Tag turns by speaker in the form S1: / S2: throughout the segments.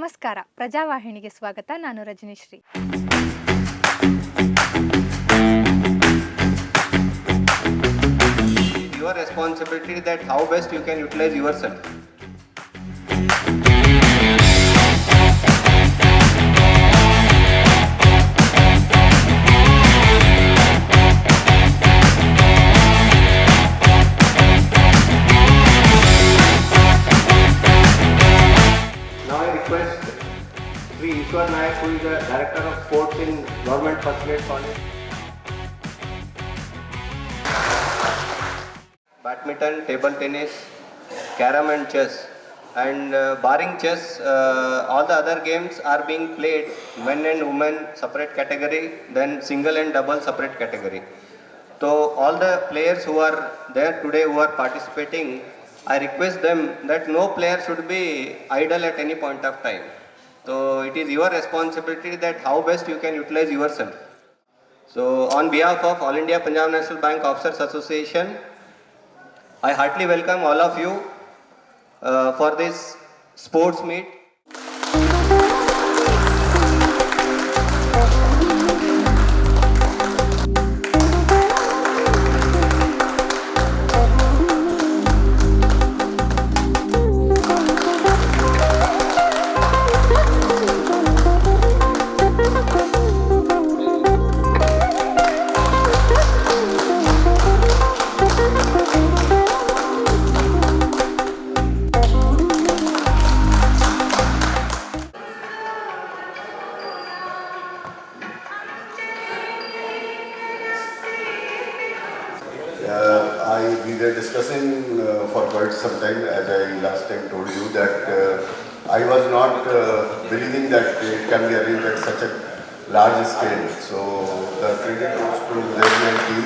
S1: ನಮಸ್ಕಾರ ಪ್ರಜಾವಾಹಿನಿಗೆ ಸ್ವಾಗತ ನಾನು Rajanishree
S2: your responsibility that how best you can utilize yourself. Badminton, table tennis, carom and chess. And uh, barring chess, uh, all the other games are being played men and women separate category, then single and double separate category. So all the players who are there today who are participating, I request them that no player should be idle at any point of time. So it is your responsibility that how best you can utilize yourself. So on behalf of All India Punjab National Bank Officers Association, I heartily welcome all of you uh, for this sports meet.
S3: We were discussing uh, for quite some time, as I last time told you, that uh, I was not uh, believing that it can be arranged at such a large scale. So the credit goes to and team.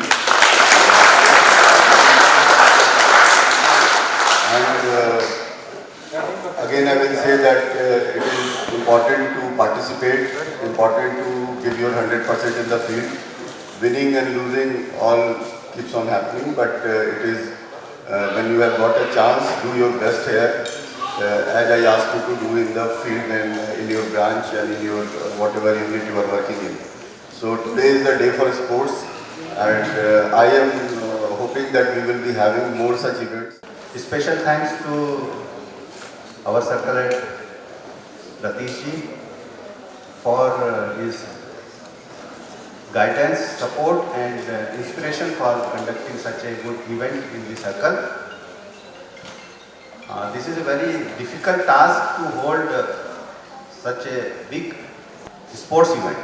S3: And uh, again, I will say that uh, it is important to participate, important to give your 100% in the field. Winning and losing all keeps on happening, but uh, it is uh, when you have got a chance, do your best here, uh, as I asked you to do in the field and in your branch and in your whatever unit you are working in. So today is the day for sports, and I am hoping that we will be having more such events.
S4: Special thanks to our circle head Ratish for his guidance, support and uh, inspiration for conducting such a good event in the circle. Uh, this is a very difficult task to hold uh, such a big sports event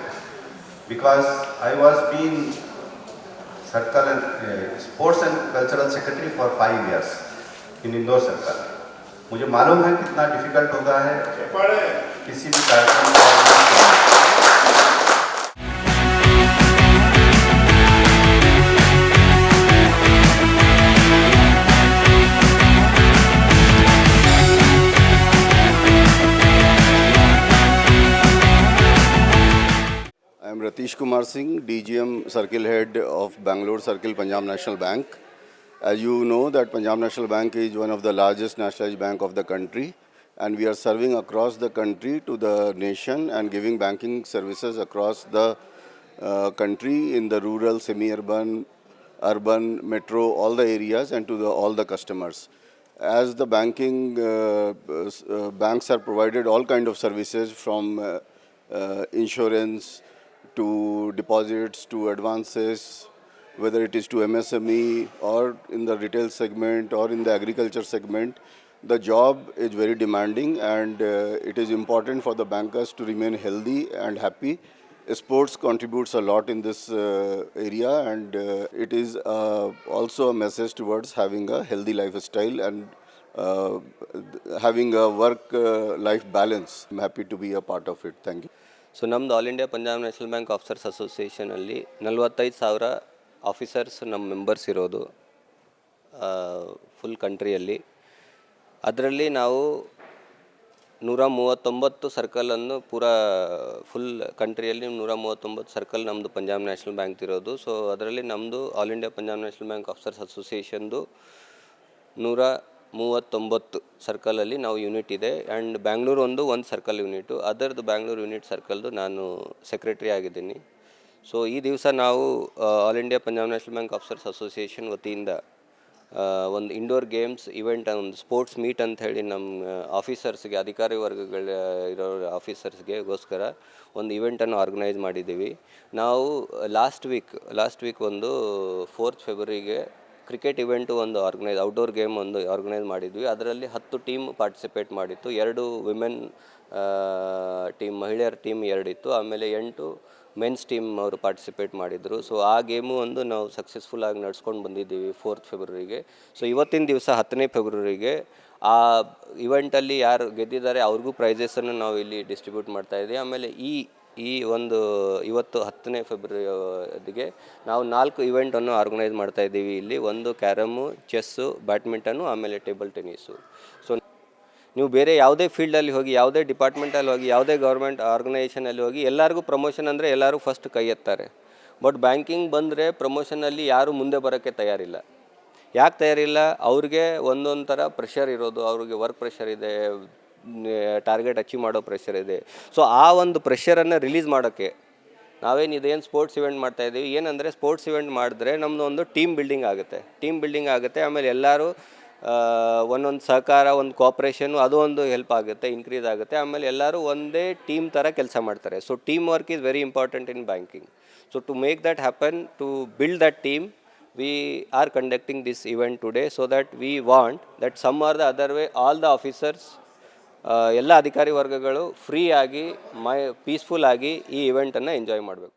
S4: because I was being circle and uh, sports and cultural secretary for five years in Indore circle मुझे मालूम है कितना difficult होता है किसी भी कार्यक्रम
S3: Ratish Kumar Singh, DGM Circle Head of Bangalore Circle Punjab National Bank. As you know that Punjab National Bank is one of the largest nationalized bank of the country and we are serving across the country to the nation and giving banking services across the uh, country in the rural, semi-urban, urban, metro, all the areas and to the, all the customers. As the banking uh, uh, banks are provided all kind of services from uh, uh, insurance to deposits to advances, whether it is to MSME or in the retail segment or in the agriculture segment. The job is very demanding and uh, it is important for the bankers to remain healthy and happy. Sports contributes a lot in this uh, area and uh, it is uh, also a message towards having a healthy lifestyle and uh, having a work uh, life balance. I'm happy to be a part of it. Thank you.
S5: So ನಮ್ಮದು all India Punjab National Bank officers ಅಸೋಸಿಯೇಷನಲ್ಲಿ ನಲ್ವತ್ತೈದು ಸಾವಿರ officers ನಮ್ಮ members ಇರೋದು full ಕಂಟ್ರಿಯಲ್ಲಿ ಅದರಲ್ಲಿ ನಾವು ನೂರ ಮೂವತ್ತೊಂಬತ್ತು ಸರ್ಕಲನ್ನು ಪೂರ ಫುಲ್ ಕಂಟ್ರಿಯಲ್ಲಿ ನೂರ ಮೂವತ್ತೊಂಬತ್ತು ಸರ್ಕಲ್ ನಮ್ಮದು ಪಂಜಾಬ್ ನ್ಯಾಷನಲ್ ಬ್ಯಾಂಕ್ ಇರೋದು. ಸೊ ಅದರಲ್ಲಿ ನಮ್ಮದು all India Punjab National Bank officers ಅಸೋಸಿಯೇಷನ್ದು ನೂರ ಮೂವತ್ತೊಂಬತ್ತು ಸರ್ಕಲಲ್ಲಿ ನಾವು ಯೂನಿಟ್ ಇದೆ. ಆ್ಯಂಡ್ ಬ್ಯಾಂಗ್ಳೂರು ಒಂದು ಒಂದು ಸರ್ಕಲ್ ಯೂನಿಟು ಅದರದ್ದು ಬ್ಯಾಂಗ್ಳೂರು ಯೂನಿಟ್ ಸರ್ಕಲ್ದು ನಾನು ಸೆಕ್ರೆಟ್ರಿ ಆಗಿದ್ದೀನಿ. ಸೊ ಈ ದಿವಸ ನಾವು all India Punjab National Bank officers association ವತಿಯಿಂದ ಒಂದು ಇಂಡೋರ್ ಗೇಮ್ಸ್ ಇವೆಂಟ್ ಒಂದು ಸ್ಪೋರ್ಟ್ಸ್ ಮೀಟ್ ಅಂತ ಹೇಳಿ ನಮ್ಮ ಆಫೀಸರ್ಸ್ಗೆ ಅಧಿಕಾರಿ ವರ್ಗಗಳ ಇರೋ ಆಫೀಸರ್ಸ್ಗೆಗೋಸ್ಕರ ಒಂದು ಇವೆಂಟನ್ನು ಆರ್ಗನೈಸ್ ಮಾಡಿದ್ದೀವಿ. ನಾವು ಲಾಸ್ಟ್ ವೀಕ್ ಲಾಸ್ಟ್ ವೀಕ್ ಒಂದು ಫೋರ್ತ್ ಫೆಬ್ರವರಿಗೆ ಕ್ರಿಕೆಟ್ ಇವೆಂಟು ಒಂದು ಆರ್ಗನೈಸ್ ಔಟ್ಡೋರ್ ಗೇಮ್ ಒಂದು ಆರ್ಗನೈಸ್ ಮಾಡಿದ್ವಿ. ಅದರಲ್ಲಿ ಹತ್ತು ಟೀಮ್ ಪಾರ್ಟಿಸಿಪೇಟ್ ಮಾಡಿತ್ತು. ಎರಡು ವಿಮೆನ್ ಟೀಮ್ ಮಹಿಳೆಯರ ಟೀಮ್ ಎರಡಿತ್ತು. ಆಮೇಲೆ ಎಂಟು ಮೆನ್ಸ್ ಟೀಮ್ ಅವರು ಪಾರ್ಟಿಸಿಪೇಟ್ ಮಾಡಿದರು. ಸೊ ಆ ಗೇಮು ಒಂದು ನಾವು ಸಕ್ಸಸ್ಫುಲ್ ಆಗಿ ನಡ್ಸ್ಕೊಂಡು ಬಂದಿದ್ದೀವಿ ಫೋರ್ತ್ ಫೆಬ್ರವರಿಗೆ ಸೊ ಇವತ್ತಿನ ದಿವಸ ಹತ್ತನೇ ಫೆಬ್ರವರಿಗೆ ಆ ಇವೆಂಟಲ್ಲಿ ಯಾರು ಗೆದ್ದಿದ್ದಾರೆ, ಅವ್ರಿಗೂ ಪ್ರೈಸಸನ್ನು ನಾವು ಇಲ್ಲಿ ಡಿಸ್ಟ್ರಿಬ್ಯೂಟ್ ಮಾಡ್ತಾ ಇದ್ದೀವಿ. ಆಮೇಲೆ ಈ ಈ ಒಂದು ಇವತ್ತು ಹತ್ತನೇ ಫೆಬ್ರವರಿಗೆ ನಾವು ನಾಲ್ಕು ಇವೆಂಟನ್ನು ಆರ್ಗನೈಸ್ ಮಾಡ್ತಾ ಇದ್ದೀವಿ. ಇಲ್ಲಿ ಒಂದು ಕ್ಯಾರಮು ಚೆಸ್ಸು ಬ್ಯಾಡ್ಮಿಂಟನ್ನು ಆಮೇಲೆ ಟೇಬಲ್ ಟೆನ್ನಿಸು ಸೊ ನೀವು ಬೇರೆ ಯಾವುದೇ ಫೀಲ್ಡಲ್ಲಿ ಹೋಗಿ, ಯಾವುದೇ ಡಿಪಾರ್ಟ್ಮೆಂಟಲ್ಲಿ ಹೋಗಿ, ಯಾವುದೇ ಗೌರ್ಮೆಂಟ್ ಆರ್ಗನೈಸೇಷನಲ್ಲಿ ಹೋಗಿ, ಎಲ್ಲರಿಗೂ ಪ್ರಮೋಷನ್ ಅಂದರೆ ಎಲ್ಲರೂ ಫಸ್ಟ್ ಕೈ ಎತ್ತಾರೆ. ಬಟ್ ಬ್ಯಾಂಕಿಂಗ್ ಬಂದರೆ ಪ್ರಮೋಷನಲ್ಲಿ ಯಾರೂ ಮುಂದೆ ಬರೋಕ್ಕೆ ತಯಾರಿಲ್ಲ. ಯಾಕೆ ತಯಾರಿಲ್ಲ? ಅವ್ರಿಗೆ ಒಂದೊಂದು ಥರ ಪ್ರೆಷರ್ ಇರೋದು, ಅವ್ರಿಗೆ ವರ್ಕ್ ಪ್ರೆಷರ್ ಇದೆ ಟಾರ್ಗೆಟ್ ಅಚೀವ್ ಮಾಡೋ ಪ್ರೆಷರ್ ಇದೆ. ಸೊ ಆ ಒಂದು ಪ್ರೆಷರನ್ನು ರಿಲೀಸ್ ಮಾಡೋಕ್ಕೆ ನಾವೇನು ಇದೇನು ಸ್ಪೋರ್ಟ್ಸ್ ಇವೆಂಟ್ ಮಾಡ್ತಾ ಇದ್ದೀವಿ? ಏನಂದರೆ ಸ್ಪೋರ್ಟ್ಸ್ ಇವೆಂಟ್ ಮಾಡಿದ್ರೆ ನಮ್ಮದು ಒಂದು ಟೀಮ್ ಬಿಲ್ಡಿಂಗ್ ಆಗುತ್ತೆ. ಟೀಮ್ ಬಿಲ್ಡಿಂಗ್ ಆಗುತ್ತೆ, ಆಮೇಲೆ ಎಲ್ಲರೂ ಒಂದೊಂದು ಸಹಕಾರ, ಒಂದು ಕೋಪ್ರೇಷನು ಅದು ಒಂದು ಹೆಲ್ಪ್ ಆಗುತ್ತೆ ಇನ್ಕ್ರೀಸ್ ಆಗುತ್ತೆ. ಆಮೇಲೆ ಎಲ್ಲರೂ ಒಂದೇ ಟೀಮ್ ಥರ ಕೆಲಸ ಮಾಡ್ತಾರೆ. So team work is very important in banking so to make that happen to build that team we are conducting this event today so that we want that some or the other way all the officers ಎಲ್ಲ ಅಧಿಕಾರಿ ವರ್ಗಗಳು free ಆಗಿ ಮೈ peaceful ಆಗಿ ಈ ಇವೆಂಟನ್ನು enjoy ಮಾಡಬೇಕು